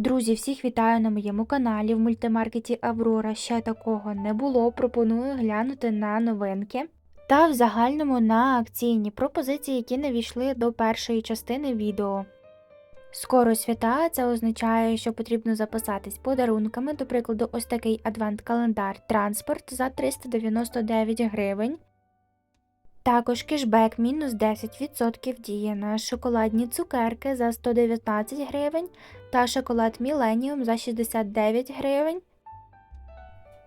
Друзі, всіх вітаю на моєму каналі в мультимаркеті Аврора. Ще такого не було. Пропоную глянути на новинки. Та в загальному на акційні пропозиції, які не війшли до першої частини відео. Скоро свята, це означає, що потрібно записатись подарунками, до прикладу, ось такий адвент-календар транспорт за 399 гривень. Також кешбек мінус 10% діє на шоколадні цукерки за 119 гривень та шоколад Міленіум за 69 гривень.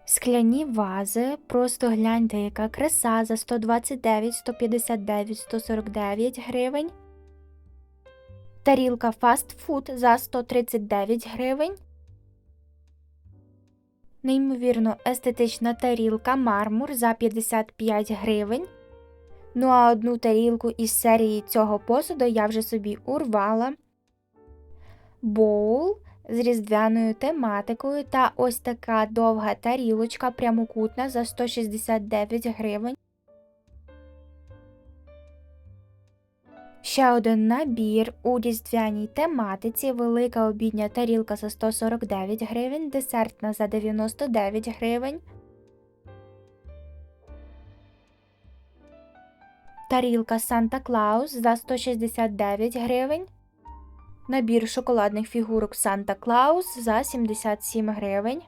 Скляні вази, просто гляньте, яка краса за 129, 159, 149 гривень. Тарілка фастфуд за 139 гривень. Неймовірно естетична тарілка мармур за 55 гривень. Ну а одну тарілку із серії цього посуду я вже собі урвала. Боул з різдвяною тематикою та ось така довга тарілочка прямокутна за 169 гривень. Ще один набір у різдвяній тематиці, велика обідня тарілка за 149 гривень, десертна за 99 гривень. Тарілка Санта Клаус за 169 гривень. Набір шоколадних фігурок Санта Клаус за 77 гривень.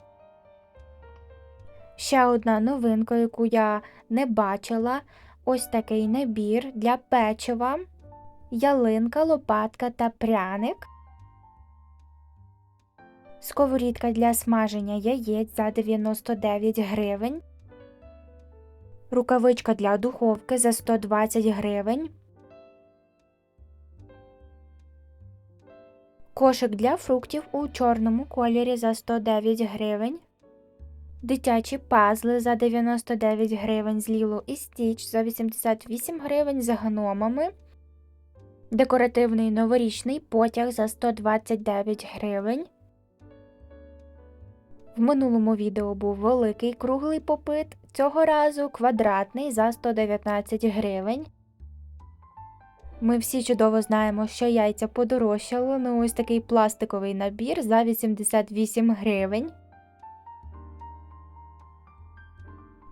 Ще одна новинка, яку я не бачила. Ось такий набір для печива, ялинка, лопатка та пряник. Сковорідка для смаження яєць за 99 гривень. Рукавичка для духовки за 120 гривень. Кошик для фруктів у чорному кольорі за 109 гривень. Дитячі пазли за 99 гривень з Ліло і Стіч за 88 гривень з гномами. Декоративний новорічний потяг за 129 гривень. В минулому відео був великий круглий попит, цього разу квадратний за 119 гривень. Ми всі чудово знаємо, що яйця подорожчали, ну ось такий пластиковий набір за 88 гривень.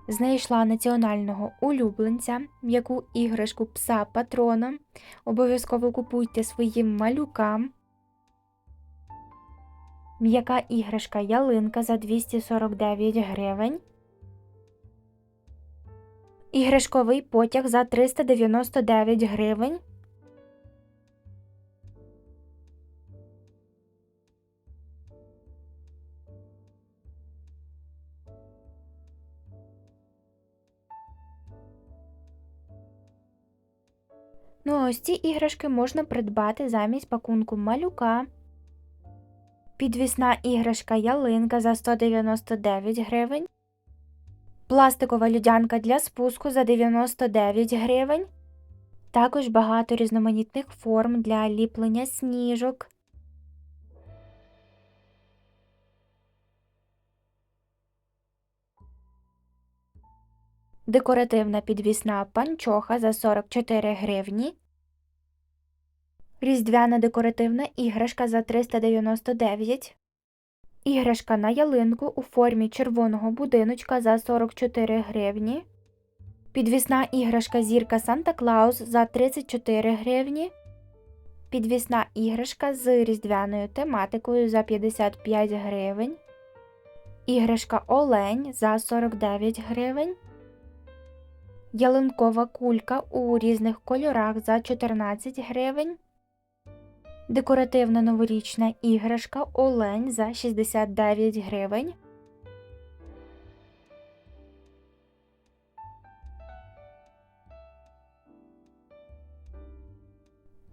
Знайшла національного улюбленця, м'яку іграшку пса патрона. Обов'язково купуйте своїм малюкам. М'яка іграшка ялинка за 249 гривень. Іграшковий потяг за 399 гривень. Ну а ось ці іграшки можна придбати замість пакунку малюка. Підвісна іграшка ялинка за 199 гривень. Пластикова людянка для спуску за 99 гривень. Також багато різноманітних форм для ліплення сніжок. Декоративна підвісна панчоха за 44 гривні. Різдвяна декоративна іграшка за 399. Іграшка на ялинку у формі червоного будиночка за 44 гривні. Підвісна іграшка зірка Санта Клаус за 34 гривні. Підвісна іграшка з різдвяною тематикою за 55 гривень. Іграшка Олень за 49 гривень. Ялинкова кулька у різних кольорах за 14 гривень. Декоративна новорічна іграшка Олень за 69 гривень.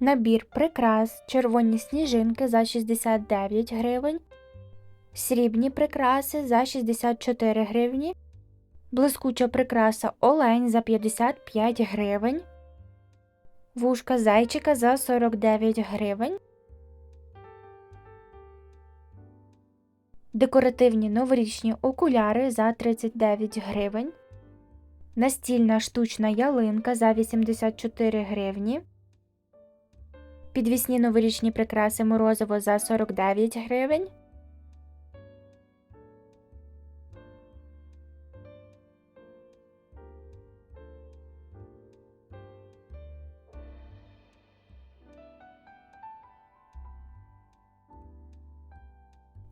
Набір прикрас червоні сніжинки за 69 гривень. Срібні прикраси за 64 гривні. Блискуча прикраса Олень за 55 гривень. Вушка зайчика за 49 гривень. Декоративні новорічні окуляри за 39 гривень. Настільна штучна ялинка за 84 гривні. Підвісні новорічні прикраси морозиво за 49 гривень.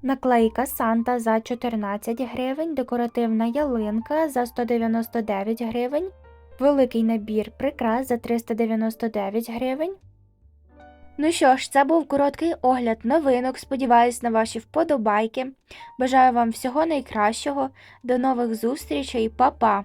Наклейка Санта за 14 гривень, декоративна ялинка за 199 гривень, великий набір прикрас за 399 гривень. Ну що ж, це був короткий огляд новинок. Сподіваюсь на ваші вподобайки. Бажаю вам всього найкращого. До нових зустрічей, Па-па!